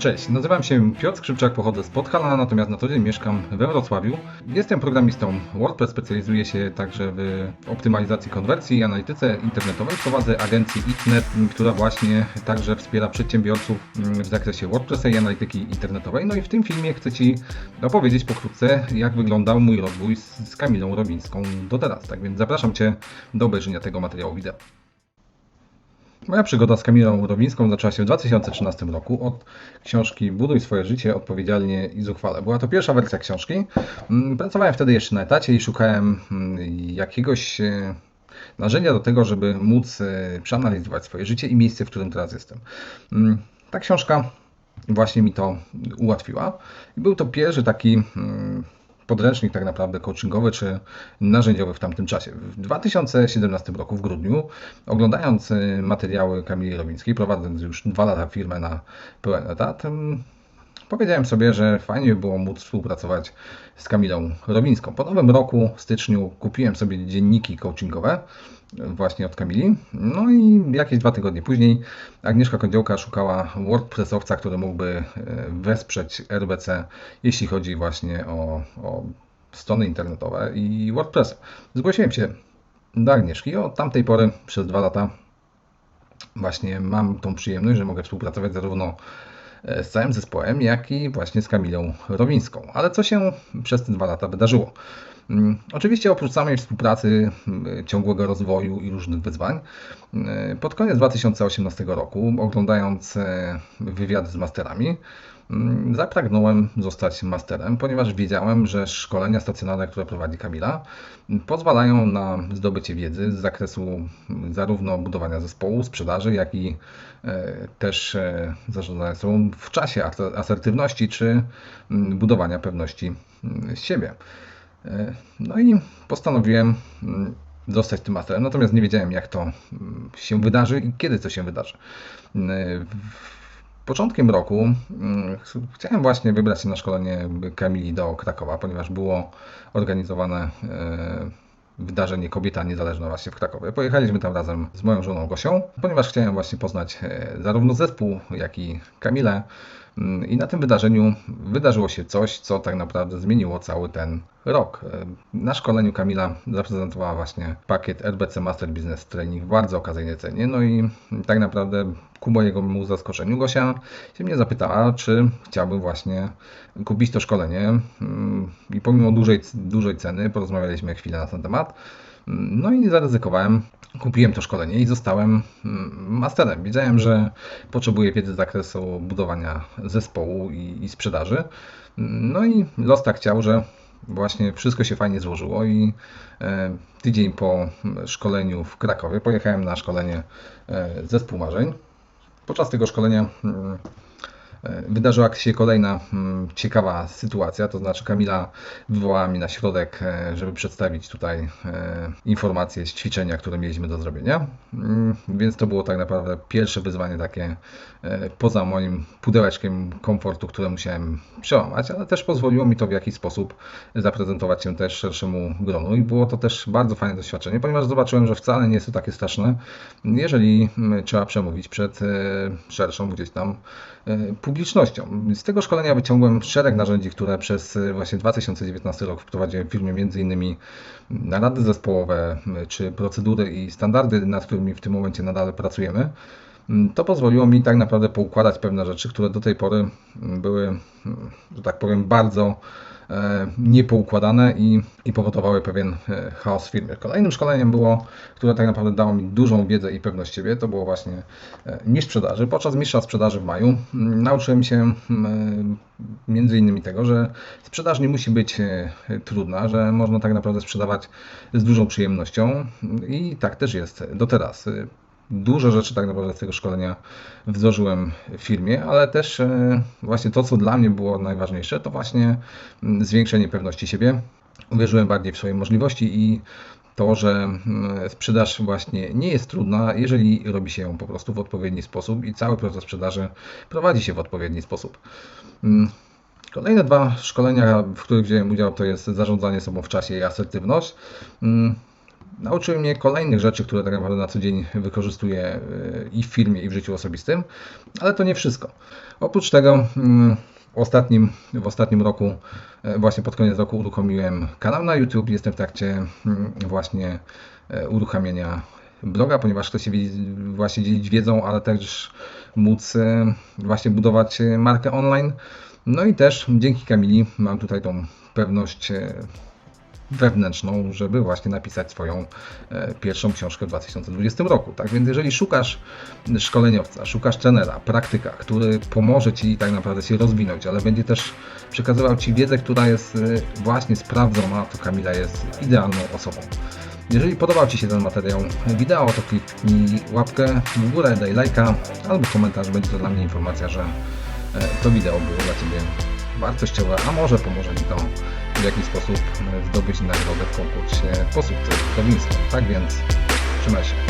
Cześć, nazywam się Piotr Skrzypczak, pochodzę z Podhala, natomiast na co dzień mieszkam we Wrocławiu. Jestem programistą WordPress, specjalizuję się także w optymalizacji konwersji i analityce internetowej. Prowadzę agencję Itnet, która właśnie także wspiera przedsiębiorców w zakresie WordPressa i analityki internetowej. No i w tym filmie chcę Ci opowiedzieć pokrótce, jak wyglądał mój rozwój z Kamilą Robińską do teraz. Tak więc zapraszam Cię do obejrzenia tego materiału wideo. Moja przygoda z Kamilą Rowińską zaczęła się w 2013 roku od książki Buduj swoje życie odpowiedzialnie i zuchwale. Była to pierwsza wersja książki. Mm, Pracowałem wtedy jeszcze na etacie i szukałem mm, jakiegoś e, narzędzia do tego, żeby móc e, przeanalizować swoje życie i miejsce, w którym teraz jestem. Mm, Ta książka właśnie mi to ułatwiła. I był to pierwszy taki podręcznik tak naprawdę coachingowy czy narzędziowy w tamtym czasie. W 2017 roku w grudniu, oglądając y, materiały Kamili Robińskiej, prowadząc już dwa lata firmę na pełen etat, powiedziałem sobie, że fajnie by było móc współpracować z Kamilą Robińską. Po nowym roku, w styczniu, kupiłem sobie dzienniki coachingowe właśnie od Kamili. No i jakieś dwa tygodnie później Agnieszka Kądziołka szukała WordPressowca, który mógłby e, wesprzeć RBC, jeśli chodzi właśnie o, o strony internetowe i WordPress. Zgłosiłem się do Agnieszki. Od tamtej pory przez dwa lata właśnie mam tą przyjemność, że mogę współpracować zarówno e, z całym zespołem, jak i właśnie z Kamilą Rowińską. Ale co się przez te dwa lata wydarzyło? Mm, Oczywiście oprócz samej współpracy, mm, ciągłego rozwoju i różnych wyzwań, mm, pod koniec 2018 roku, oglądając e, wywiady z masterami, zapragnąłem zostać masterem, ponieważ wiedziałem, że szkolenia stacjonarne, które prowadzi Kamila, mm, pozwalają na zdobycie wiedzy z zakresu mm, zarówno budowania zespołu, sprzedaży, jak i e, też e, zarządzania sobą w czasie, ase- asertywności czy mm, budowania pewności mm, siebie. E, No i postanowiłem mm, zostać tym masterem, natomiast nie wiedziałem, jak to mm, się wydarzy i kiedy to się wydarzy. Początkiem roku mm, ch- chciałem właśnie wybrać się na szkolenie Kamili do Krakowa, ponieważ było organizowane e, wydarzenie Kobieta Niezależna właśnie w Krakowie. Pojechaliśmy tam razem z moją żoną Gosią, ponieważ chciałem właśnie poznać e, zarówno zespół, jak i Kamilę. I na tym wydarzeniu wydarzyło się coś, co tak naprawdę zmieniło cały ten rok. Na szkoleniu Kamila zaprezentowała właśnie pakiet RBC Master Business Training w bardzo okazyjnej cenie. No i tak naprawdę ku mojemu zaskoczeniu Gosia się mnie zapytała, czy chciałbym właśnie kupić to szkolenie. Mm, I pomimo dużej, dużej ceny porozmawialiśmy chwilę na ten temat. No i zaryzykowałem, kupiłem to szkolenie i zostałem mm, masterem. Wiedziałem, że potrzebuję wiedzy z zakresu budowania zespołu i, i sprzedaży. No i los tak chciał, że właśnie wszystko się fajnie złożyło i e, tydzień po szkoleniu w Krakowie pojechałem na szkolenie e, Zespół Marzeń. Podczas tego szkolenia mm, wydarzyła się kolejna mm, ciekawa sytuacja, to znaczy Kamila wywołała mnie na środek, e, żeby przedstawić tutaj e, informacje z ćwiczenia, które mieliśmy do zrobienia. Mm, Więc to było tak naprawdę pierwsze wyzwanie takie e, poza moim pudełeczkiem komfortu, które musiałem przełamać, ale też pozwoliło mi to w jakiś sposób zaprezentować się też szerszemu gronu i było to też bardzo fajne doświadczenie, ponieważ zobaczyłem, że wcale nie jest to takie straszne, jeżeli mm, trzeba przemówić przed szerszą gdzieś tam publicznością. Z tego szkolenia wyciągłem szereg narzędzi, które przez e, właśnie 2019 rok wprowadziłem w firmie, innymi narady zespołowe, czy procedury i standardy, nad którymi w tym momencie nadal pracujemy. To pozwoliło mi tak naprawdę poukładać pewne rzeczy, które do tej pory były, że tak powiem, bardzo niepoukładane i, i powodowały pewien e, chaos w firmie. Kolejnym szkoleniem było, które tak naprawdę dało mi dużą wiedzę i pewność siebie, to było właśnie e, mistrz sprzedaży. Podczas mistrza sprzedaży w maju mm, nauczyłem się mm, e, między innymi tego, że sprzedaż nie musi być e, trudna, że można tak naprawdę sprzedawać z dużą przyjemnością i tak też jest do teraz. Dużo rzeczy tak naprawdę z tego szkolenia wdrożyłem w firmie, ale też e, właśnie to, co dla mnie było najważniejsze, to właśnie mm, zwiększenie pewności siebie. Uwierzyłem bardziej w swoje możliwości i to, że mm, sprzedaż właśnie nie jest trudna, jeżeli robi się ją po prostu w odpowiedni sposób i cały proces sprzedaży prowadzi się w odpowiedni sposób. Mm, Kolejne dwa szkolenia, w których wziąłem udział, to jest zarządzanie sobą w czasie i asertywność. Mm, Nauczyły mnie kolejnych rzeczy, które tak naprawdę na co dzień wykorzystuję e, i w firmie, i w życiu osobistym, ale to nie wszystko. Oprócz tego mm, w ostatnim, w ostatnim roku, e, właśnie pod koniec roku uruchomiłem kanał na YouTube. Jestem w trakcie mm, właśnie e, uruchamiania bloga, ponieważ chcę się właśnie dzielić wiedzą, ale też móc właśnie budować markę online. No i też dzięki Kamili mam tutaj tą pewność wewnętrzną, żeby właśnie napisać swoją e, pierwszą książkę w 2020 roku. Tak więc jeżeli szukasz szkoleniowca, szukasz trenera, praktyka, który pomoże Ci tak naprawdę się rozwinąć, ale będzie też przekazywał Ci wiedzę, która jest e, właśnie sprawdzona, to Kamila jest idealną osobą. Jeżeli podobał Ci się ten materiał wideo, to kliknij łapkę w górę, daj lajka albo komentarz, będzie to dla mnie informacja, że e, to wideo było dla Ciebie wartościowe, a może pomoże Ci to w jakiś sposób e, zdobyć nagrodę w konkursie Posłuch Prowincją. Tak więc trzymaj się.